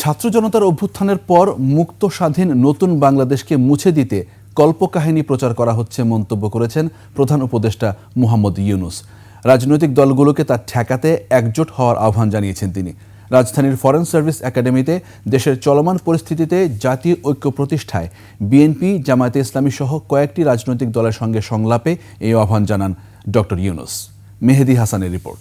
ছাত্র জনতার অভ্যুত্থানের পর মুক্ত স্বাধীন নতুন বাংলাদেশকে মুছে দিতে কল্পকাহিনী প্রচার করা হচ্ছে মন্তব্য করেছেন প্রধান উপদেষ্টা মোহাম্মদ ইউনুস। রাজনৈতিক দলগুলোকে তা ঠেকাতে একজোট হওয়ার আহ্বান জানিয়েছেন তিনি। রাজধানীর ফরেন সার্ভিস একাডেমিতে দেশের চলমান পরিস্থিতিতে জাতীয় ঐক্য প্রতিষ্ঠায় বিএনপি, জামায়াতে ইসলামী সহ কয়েকটি রাজনৈতিক দলের সঙ্গে সংলাপে এই আহ্বান জানান ডক্টর ইউনুস। মেহেদি হাসানের রিপোর্ট।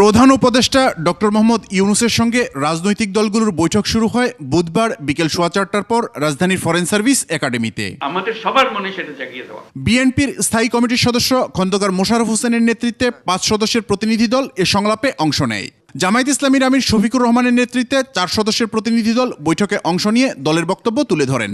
প্রধান উপদেষ্টা ডক্টর মোহাম্মদ ইউনুসের সঙ্গে রাজনৈতিক দলগুলোর বৈঠক শুরু হয় বুধবার বিকেল সোয়া চারটার পর রাজধানীর ফরেন সার্ভিস একাডেমিতে। আমাদের সবার মনে সেটা জাগিয়ে দেওয়া। বিএনপির স্থায়ী কমিটির সদস্য খন্দকার মোশারফ হোসেনের নেতৃত্বে পাঁচ সদস্যের প্রতিনিধি দল এ সংলাপে অংশ নেয়। জামায়াত ইসলামীর আমির শফিকুর রহমানের নেতৃত্বে চার সদস্যের প্রতিনিধি দল বৈঠকে অংশ নিয়ে দলের বক্তব্য তুলে ধরেন।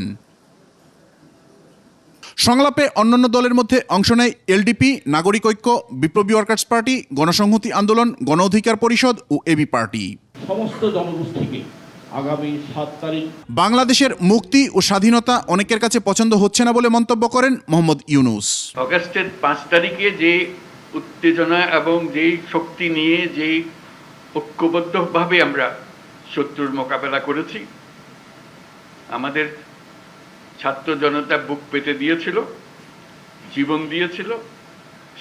সংলাপে অন্যান্য দলের মধ্যে অংশ নেয় এলডিপি নাগরিক ঐক্য বিপ্লবী ওয়ার্কার্স পার্টি গণসংহতি আন্দোলন গণ অধিকার পরিষদ ও এবি পার্টি। সমস্ত জনগোষ্ঠীকে আগামী সাত তারিখ বাংলাদেশের মুক্তি ও স্বাধীনতা অনেকের কাছে পছন্দ হচ্ছে না বলে মন্তব্য করেন মোহাম্মদ ইউনুস। অগাস্টের পাঁচ তারিখে যে উত্তেজনা এবং যেই শক্তি নিয়ে যেই ঐক্যবদ্ধভাবে আমরা শত্রুর মোকাবেলা করেছি আমাদের ছাত্র জনতা বুক পেতে দিয়েছিল জীবন দিয়েছিল।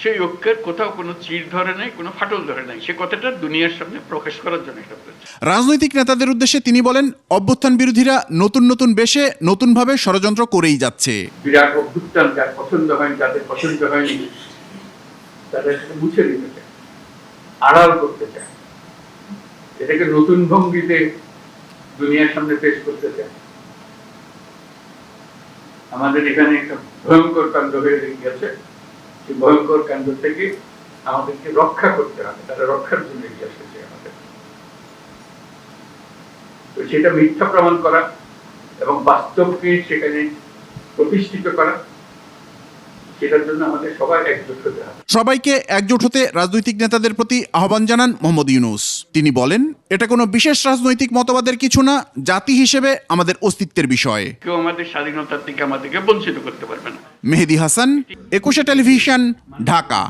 সেই ঐক্যের কোথাও কোনো চির ধরে নাই কোনো ফাটল ধরে নাই। সে কথাটা দুনিয়ার সামনে প্রকাশ করার জন্য এটা বলেছে রাজনৈতিক নেতাদের উদ্দেশ্যে তিনি বলেন অভ্যুত্থান বিরোধীরা নতুন নতুন বেশে নতুনভাবে ষড়যন্ত্র করেই যাচ্ছে। বিরাট অভ্যুত্থান যার পছন্দ হয়নি যাদের পছন্দ হয়নি তাদের মুছে দিতে চায় আড়াল করতে চায়। এটাকে নতুন ভঙ্গিতে দুনিয়ার সামনে পেশ করতে চায়। আমাদের এখানে একটা ভয়ঙ্কর কাণ্ড হয়ে গেছে। সেই ভয়ঙ্কর কাণ্ড থেকে আমাদেরকে রক্ষা করতে হবে, তারা রক্ষার জন্য এগিয়ে এসেছে আমাদের। তো সেটা মিথ্যা প্রমাণ করা এবং বাস্তবকে সেখানে প্রতিষ্ঠিত করা সেটার জন্য আমাদের সবাই একজোট হতে হবে। সবাইকে একজোট হতে রাজনৈতিক নেতাদের প্রতি আহ্বান জানান মোহাম্মদ ইউনুস। তিনি বলেন এটা কোনো বিশেষ রাজনৈতিক মতবাদের কিছু না জাতি হিসেবে আমাদের অস্তিত্বের বিষয়। কেউ আমাদের স্বাধীনতার থেকে আমাদেরকে বঞ্চিত করতে পারবে না। মেহেদি হাসান একুশে টেলিভিশন ঢাকা।